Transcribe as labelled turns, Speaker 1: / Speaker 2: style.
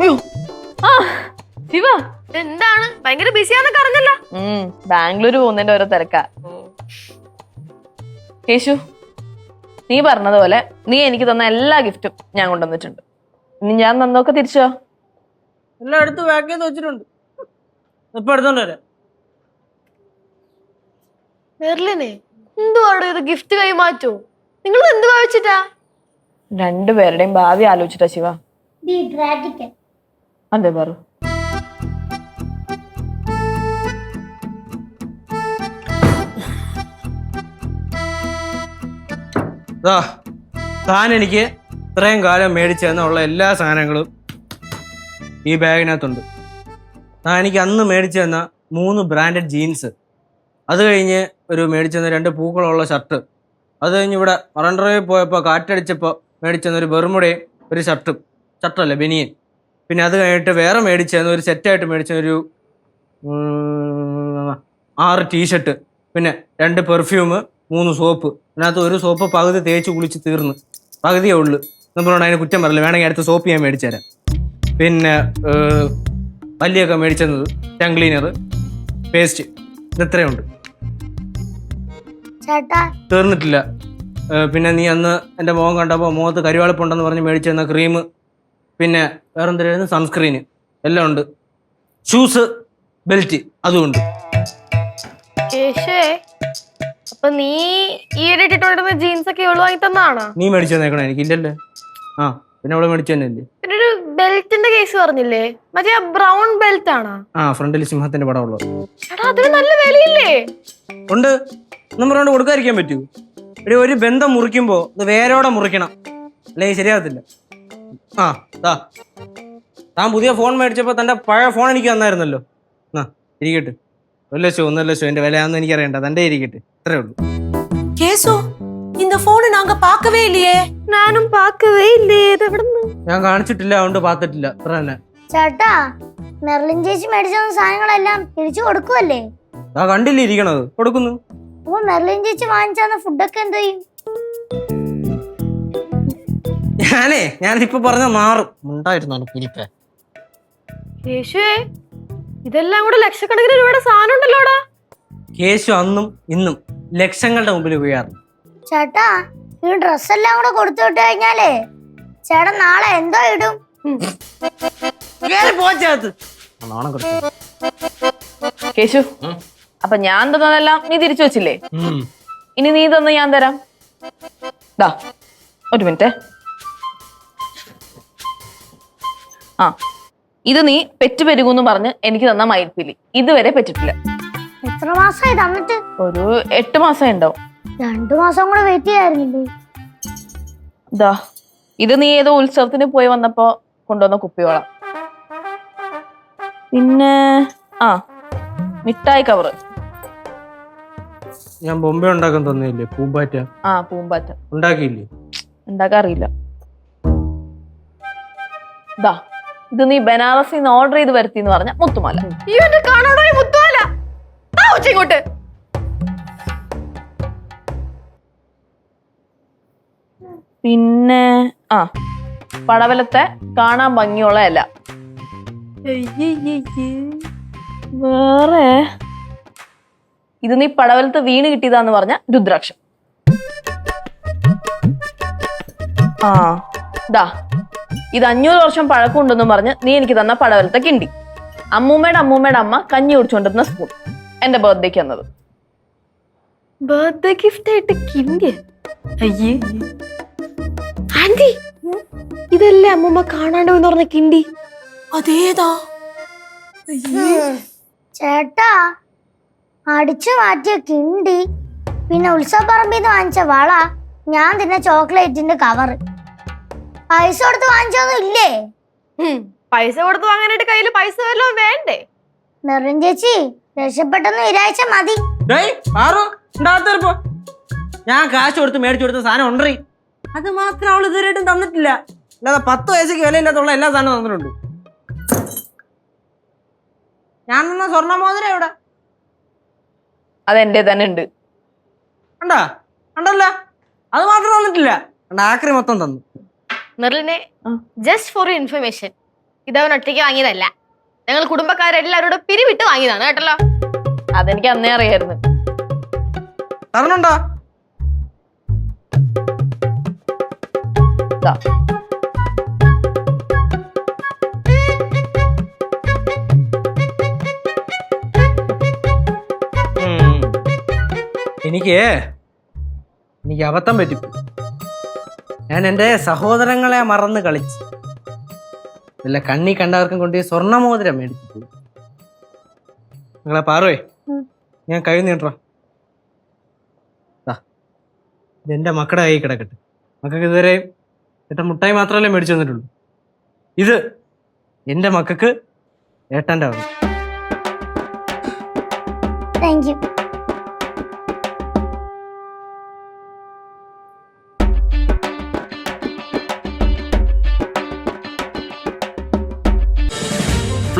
Speaker 1: അയ്യോ. ആ ശിവ
Speaker 2: എന്താണ്? ഭയങ്കര ബിസിയാന്നൊക്കെ അറിഞ്ഞല്ലോ
Speaker 1: ബാംഗ്ലൂർ പോകുന്നതിന്റെ ഓരോ തിരക്കാ. യേശു നീ പറഞ്ഞതുപോലെ നീ എനിക്ക് തന്ന എല്ലാ ഗിഫ്റ്റും ഞാൻ കൊണ്ടുവന്നിട്ടുണ്ട്. ഇനി ഞാൻ തന്നൊക്കെ തിരിച്ചോ?
Speaker 3: എല്ലാം എടുത്ത് പാക്ക് ചെയ്ത് വെച്ചിട്ടുണ്ട്. ഇപ്പൊ എടുത്തോണ്ട് വരാം.
Speaker 2: മെർലിനെ എന്തുവാടോ ഇത് ഗിഫ്റ്റ് കൈമാറ്റോ? നിങ്ങൾ എന്ത് ഭാവിച്ചിട്ടാ
Speaker 1: രണ്ടുപേരുടെയും ഭാവി ആലോചിച്ചിട്ടാ ശിവ. പറ.
Speaker 3: ദാ, താൻ എനിക്ക് ഇത്രയും കാലം മേടിച്ചു തന്നുള്ള എല്ലാ സാധനങ്ങളും ഈ ബാഗിനകത്തുണ്ട്. താൻ എനിക്ക് അന്ന് മേടിച്ചു തന്ന മൂന്ന് ബ്രാൻഡഡ് ജീൻസ്. അത് കഴിഞ്ഞ് ഒരു മേടിച്ചു തന്ന രണ്ട് പൂക്കളുള്ള ഷർട്ട്. അത് കഴിഞ്ഞ് ഇവിടെ മറണ്ടറയിൽ പോയപ്പോൾ കാറ്റടിച്ചപ്പോൾ മേടിച്ചു തന്ന ഒരു ബെർമുടയും ഒരു ഷർട്ടും. ഷർട്ടല്ല ബനിയൻ? പിന്നെ അത് കഴിഞ്ഞിട്ട് വേറെ മേടിച്ചതെന്ന് തന്ന ഒരു സെറ്റായിട്ട് മേടിച്ച ഒരു ആറ് ടീഷർട്ട് പിന്നെ രണ്ട് പെർഫ്യൂം മൂന്ന് സോപ്പ് അതിനകത്ത് ഒരു സോപ്പ് പകുതി തേച്ച് കുളിച്ച് തീർന്ന്. പകുതിയേ ഉള്ളു. നമ്മളോട് അതിന് കുറ്റം പറയില്ല. വേണമെങ്കിൽ അടുത്ത സോപ്പ് ഞാൻ മേടിച്ചു തരാം. പിന്നെ പല്ലിയൊക്കെ മേടിച്ചത് ടങ് ക്ലീനർ പേസ്റ്റ് ഇതെത്രയുണ്ട് തീർന്നിട്ടില്ല. പിന്നെ നീ അന്ന് എന്റെ മുഖം കണ്ടപ്പോൾ മുഖത്ത് കരിവാളിപ്പുണ്ടെന്ന് പറഞ്ഞ് മേടിച്ചു തന്ന ക്രീം പിന്നെ വേറെന്തായിരുന്നു സൺസ്ക്രീന് എല്ലാം ഉണ്ട്. ഷൂസ് ബെൽറ്റ് അതുമുണ്ട്
Speaker 2: അപ്പൊ നീ ഈ ഇട്ടിട്ടുണ്ടെന്ന ജീൻസ് ഒക്കെ ഇവൾ വാങ്ങി തന്നാണോ?
Speaker 3: നീ മേടിച്ചു എനിക്ക് എനിക്കില്ലല്ലേ ആ പിന്നെ അവളെ മേടിച്ചു തന്നെയല്ലേ.
Speaker 2: പിന്നെ ഒരു ബെൽറ്റിന്റെ കേസ് പറഞ്ഞില്ലേ? മറ്റേ ബ്രൗൺ ബെൽറ്റ് ആണോ?
Speaker 3: ആ ഫ്രണ്ടിൽ സിംഹത്തിന്റെ പടം ഉള്ളത്.
Speaker 2: അതിന് നല്ല വിലയില്ലേ?
Speaker 3: ഉണ്ട്. പറഞ്ഞോണ്ട് കൊടുക്കാതിരിക്കാൻ പറ്റൂ. എടി ഒരു ബന്ധം മുറിക്കുമ്പോ ഇത് വേരോടെ മുറിക്കണം. അല്ലെങ്കിൽ ശരിയാകത്തില്ല ആ താ താൻ പുതിയ ഫോൺ മേടിച്ചപ്പോ തന്റെ പഴയ ഫോൺ എനിക്ക് തന്നായിരുന്നല്ലോ ആ ഇരിക്കട്ടെ ഒരു ലക്ഷം ഒന്നര ലക്ഷം എന്റെ വിലയാണെന്ന് എനിക്കറിയണ്ട തന്റെ ഇരിക്കട്ടെ ഇത്രേ ഉള്ളൂ
Speaker 4: கேசு இந்த போனை நாங்க பார்க்கவே இல்லையே
Speaker 2: ഞാനും പാക്കവേ ഇല്ലേ ഇത് എവിടുന്ന്
Speaker 3: ഞാൻ കാണിച്ചിട്ടില്ല അതുകൊണ്ട് പാത്തിട്ടില്ല ഇത്ര തന്നെ
Speaker 5: ചേട്ടാ മെർലിൻ ചേച്ചി മേടിച്ച സാധനങ്ങളെല്ലാം തിരിച്ചു കൊടുക്കുവല്ലേ
Speaker 3: ആ കണ്ടില്ലേ ഇരിക്കണത് കൊടുക്കുന്നു
Speaker 5: അപ്പൊ മെർലിൻ ചേച്ചി വാങ്ങിച്ചാന്ന ഫുഡൊക്കെ എന്ത് ചെയ്യും
Speaker 3: ഞാനേ ഞാനിപ്പോ പറഞ്ഞ മാറും. ഉണ്ടായിരുന്നു കുരിപ്പേ
Speaker 2: കേശുവേ ഇതെല്ലാം കൂടെ ലക്ഷക്കണക്കിന് രൂപയുടെ സാധനം ഉണ്ടല്ലോടാ.
Speaker 3: കേശു അന്നും ഇന്നും ലക്ഷങ്ങളുടെ മുമ്പിൽ വീഴാറ്
Speaker 5: ചേട്ടാ ഈ ഡ്രസ് എല്ലാം കൂടെ കൊടുത്തു വിട്ട് കഴിഞ്ഞാലേ ചേട്ടൻ നാളെ എന്തോ ഇടും.
Speaker 3: പോച്ചകത്ത് നാണം കൊടുത്തു
Speaker 1: കേശു അപ്പൊ ഞാൻ തന്നതെല്ലാം നീ തിരിച്ചു വെച്ചില്ലേ? ഇനി നീ തന്ന ഞാൻ തരാം. ദാ ഒരു മിനിറ്റ്. ആ. ഇത് നീ പെറ്റു പെരുകൂന്ന് പറഞ്ഞ് എനിക്ക് തന്ന മയിൽപ്പിലി. ഇതുവരെ പെറ്റിട്ടില്ല.
Speaker 5: എത്ര മാസമായി തന്നിട്ട്?
Speaker 1: ഒരു എട്ട് മാസം ഉണ്ടാവും
Speaker 5: രണ്ടു മാസം കൂടെ വെയിറ്റ് ചെയ്യായിരുന്നില്ലേ?
Speaker 1: ദാ ഇത് നീ ഏതോ ഉത്സവത്തിന് പോയി വന്നപ്പോ കൊണ്ടുവന്ന കുപ്പിയോളം പിന്നെ ആ മിഠായി കവറ്
Speaker 3: ഞാൻ ബോംബെ ഉണ്ടാക്കാൻ തന്നില്ലേ? പൂമ്പാറ്റ.
Speaker 1: ആ പൂമ്പാറ്റ.
Speaker 3: ഉണ്ടാക്കിയില്ലേ?
Speaker 1: ഉണ്ടാക്കാറില്ല ദാ ഇത് നീ ബനാറസിൽ നിന്ന് ഓർഡർ ചെയ്ത് വരുത്തി എന്ന് പറഞ്ഞ മുത്തുമാല.
Speaker 2: കാണാടോ ആ ഉച്ച ഇങ്ങോട്ട്.
Speaker 1: പിന്നെ ആ പടവലത്തെ കാണാൻ ഭംഗിയുള്ള വേറെ. ഇത് നീ പടവലത്ത് വീണ് കിട്ടിയതാന്ന് പറഞ്ഞ രുദ്രാക്ഷം. ആ ദാ. ഇത് അഞ്ഞൂറ് വർഷം പഴക്കമുണ്ടെന്ന് പറഞ്ഞ് നീ എനിക്ക് തന്ന പടവലത്തെ കിണ്ടി. അമ്മൂമ്മയുടെ അമ്മൂമ്മയുടെ അമ്മ കഞ്ഞി കുടിച്ചുകൊണ്ടിരുന്ന സ്പൂൺ. എന്റെ ബർത്ത്ഡേക്ക് തന്നത്
Speaker 2: ബർത്ത്ഡേ ഗിഫ്റ്റ് ആയിട്ട് കിണ്ടി? അയ്യേ. ആന്റി ഇതല്ലേ അമ്മൂമ്മ കാണാണ്ടോ എന്ന് പറഞ്ഞ കിണ്ടി?
Speaker 4: അതേതാ?
Speaker 5: ചേട്ടാ അടിച്ചു മാറ്റിയ കിണ്ടി. പിന്നെ ഉത്സവ പറമ്പിന്ന് വാങ്ങിച്ച വള ഞാൻ തിന്ന ചോക്ലേറ്റിന്റെ കവറ് പൈസ കൊടുത്ത് വാങ്ങിച്ചൊന്നും ഇല്ലേ?
Speaker 2: പൈസ കൊടുത്ത് വാങ്ങാനായിട്ട് കയ്യിൽ പൈസ വല്ലതും വേണ്ടേ?
Speaker 5: മെറിൻ ചേച്ചി രക്ഷപ്പെട്ടെന്ന് വിചാരിച്ച മതി.
Speaker 3: ഞാൻ കാശ് കൊടുത്ത് മേടിച്ചു കൊടുത്ത സാധനം ഉണ്ടറി. അത് മാത്രം അവൾ ഇതുവരെയായിട്ടും തന്നിട്ടില്ല. അല്ലാതെ പത്ത് വയസ്സേക്ക് വിലയില്ലാത്തുള്ള എല്ലാ സാധനവും തന്നിട്ടുണ്ട്. ഞാൻ തന്ന സ്വർണ മോതിരം എവിടെ?
Speaker 1: അതെന്റെ തന്നെ ഉണ്ട്.
Speaker 3: കണ്ടാ? കണ്ടല്ല? അത് മാത്രം തന്നിട്ടില്ല. ആക്രി മൊത്തം തന്നു.
Speaker 2: മെർലിനെ ജസ്റ്റ് ഫോർ ഇൻഫർമേഷൻ ഇത് അവൻ ഒറ്റയ്ക്ക് വാങ്ങിയതല്ല. ഞങ്ങൾ കുടുംബക്കാരെല്ലാവരോടും പിരിവിട്ട് വാങ്ങിയതാണ് കേട്ടല്ലോ?
Speaker 1: അതെനിക്ക് അന്നേ അറിയായിരുന്നു.
Speaker 3: പറഞ്ഞുണ്ടോ?
Speaker 1: ദാ.
Speaker 3: ഉം. എനിക്ക് എനിക്ക് അബദ്ധം പറ്റിപ്പോയി ഞാൻ എന്റെ സഹോദരങ്ങളെ മറന്ന് കളിച്ചു. ഇല്ല കണ്ണി കണ്ടവർക്കും കൊണ്ട് സ്വർണമോതിരം സ്വർണമോതിരം മേടിച്ചു നിങ്ങളെ പാറുവേ? ഞാൻ കൈ നീട്ടാ ഇതെന്റെ മക്കളുടെ കൈ കിടക്കട്ടെ. മക്കൾക്ക് ഇതുവരെ ഏട്ടൻ മുട്ടായി മാത്രമല്ലേ മേടിച്ചു തന്നിട്ടുള്ളൂ ഇത് എന്റെ മക്കൾക്ക് ഏട്ടന്റെ അവിടെ
Speaker 5: താങ്ക് യു